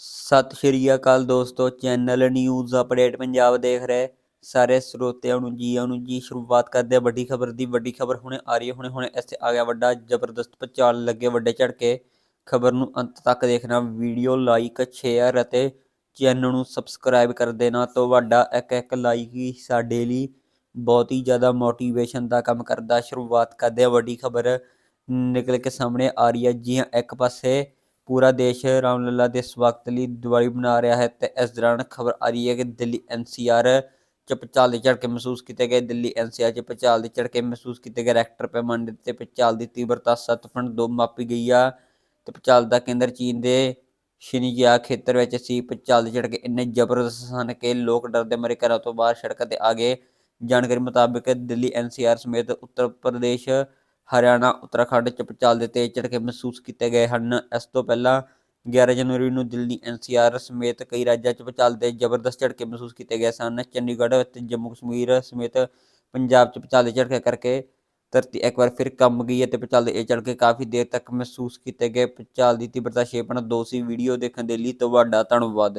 ਸਤਿ ਸ਼੍ਰੀ ਅਕਾਲ ਦੋਸਤੋ, channel news update Punjab ਦੇਖ ਰਹੇ ਸਾਰੇ ਸਰੋਤਿਆਂ ਨੂੰ ਜੀ ਆਇਆਂ ਨੂੰ ਜੀ। ਸ਼ੁਰੂਆਤ ਕਰਦੇ ਹਾਂ ਵੱਡੀ ਖਬਰ ਦੀ। ਵੱਡੀ ਖਬਰ ਹੁਣੇ ਆ ਰਹੀ ਹੈ। ਹੁਣੇ ਹੁਣੇ ਇੱਥੇ ਆ ਗਿਆ ਵੱਡਾ ਜ਼ਬਰਦਸਤ ਪਚਾਲ ਲੱਗੇ ਵੱਡੇ ਝਟਕੇ ਖਬਰ ਨੂੰ ਅੰਤ ਤੱਕ ਦੇਖਣਾ, ਵੀਡੀਓ ਲਾਈਕ, ਸ਼ੇਅਰ ਅਤੇ ਚੈਨਲ ਨੂੰ ਸਬਸਕ੍ਰਾਈਬ ਕਰ ਦੇਣਾ ਤੁਹਾਡਾ ਇੱਕ ਇੱਕ ਲਾਈਕ ਹੀ ਸਾਡੇ ਲਈ ਬਹੁਤ ਹੀ ਜ਼ਿਆਦਾ ਮੋਟੀਵੇਸ਼ਨ ਦਾ ਕੰਮ ਕਰਦਾ। ਸ਼ੁਰੂਆਤ ਕਰਦੇ ਹਾਂ ਵੱਡੀ ਖਬਰ। ਨਿਕਲ ਕੇ ਸਾਹਮਣੇ ਆ ਰਹੀ ਹੈ। ਜੀ ਹਾਂ ਇੱਕ ਪਾਸੇ ਪੂਰਾ ਦੇਸ਼ ਰਾਮਲਲਾ ਦੇ ਸਵਾਗਤ ਲਈ ਦੀਵਾਲੀ ਬਣਾ ਰਿਹਾ ਹੈ ਤੇ ਇਸ ਦੌਰਾਨ ਖਬਰ ਆ ਰਹੀ ਹੈ ਕਿ ਦਿੱਲੀ ਐਨਸੀਆਰ ਚ ਭੁਚਾਲ ਦੇ ਝਟਕੇ ਮਹਿਸੂਸ ਕੀਤੇ ਗਏ। ਦਿੱਲੀ ਐਨਸੀਆਰ ਚ ਭੁਚਾਲ ਦੇ ਝਟਕੇ ਮਹਿਸੂਸ ਕੀਤੇ ਗਏ। ਰੈਕਟਰ ਪੈਮਾਨੇ ਤੇ ਭੁਚਾਲ ਦੀ ਤੀਬਰਤਾ 7.2 ਮਾਪੀ ਗਈ ਆ ਤੇ ਭੁਚਾਲ ਦਾ ਕੇਂਦਰ ਚੀਨ ਦੇ ਸ਼ਿਨਜਿਆ ਖੇਤਰ ਵਿੱਚ ਸੀ। ਭੁਚਾਲ ਦੇ ਝਟਕੇ ਇੰਨੇ ਜ਼ਬਰਦਸਤ ਸਨ ਕਿ ਲੋਕ ਡਰਦੇ ਮਰੇ ਘਰਾਂ ਤੋਂ ਬਾਹਰ ਸੜਕਾਂ ਤੇ ਆ ਗਏ। ਜਾਣਕਾਰੀ ਮੁਤਾਬਕ ਦਿੱਲੀ ਐਨਸੀਆਰ ਸਮੇਤ ਉੱਤਰ ਪ੍ਰਦੇਸ਼ ਹਰਿਆਣਾ, ਉੱਤਰਾਖੰਡ ਚ ਭੁਚਾਲ ਦੇ ਤੇਜ਼ ਝਟਕੇ ਮਹਿਸੂਸ ਕੀਤੇ ਗਏ ਹਨ। ਇਸ ਤੋਂ ਪਹਿਲਾਂ 11 ਜਨਵਰੀ ਨੂੰ ਦਿੱਲੀ ਐਨਸੀਆਰ ਸਮੇਤ ਕਈ ਰਾਜਾਂ ਚ ਭੁਚਾਲ ਦੇ ਜ਼ਬਰਦਸਤ ਝਟਕੇ ਮਹਿਸੂਸ ਕੀਤੇ ਗਏ ਸਨ। ਚੰਡੀਗੜ੍ਹ ਅਤੇ ਜੰਮੂ ਕਸ਼ਮੀਰ ਸਮੇਤ ਪੰਜਾਬ ਚ ਭੁਚਾਲ ਦੇ ਝਟਕੇ ਕਰਕੇ ਧਰਤੀ ਇੱਕ ਵਾਰ ਫਿਰ ਕੰਬ ਗਈ ਅਤੇ ਤੇ ਦੇ ਇਹ ਝਟਕੇ ਕਾਫੀ ਦੇਰ ਤੱਕ ਮਹਿਸੂਸ ਕੀਤੇ ਗਏ। ਭੁਚਾਲ ਦੀ ਤੀਬਰਤਾ 6.2 ਸੀ। ਵੀਡੀਓ ਦੇਖਣ ਦੇ ਲਈ ਤੁਹਾਡਾ ਧੰਨਵਾਦ।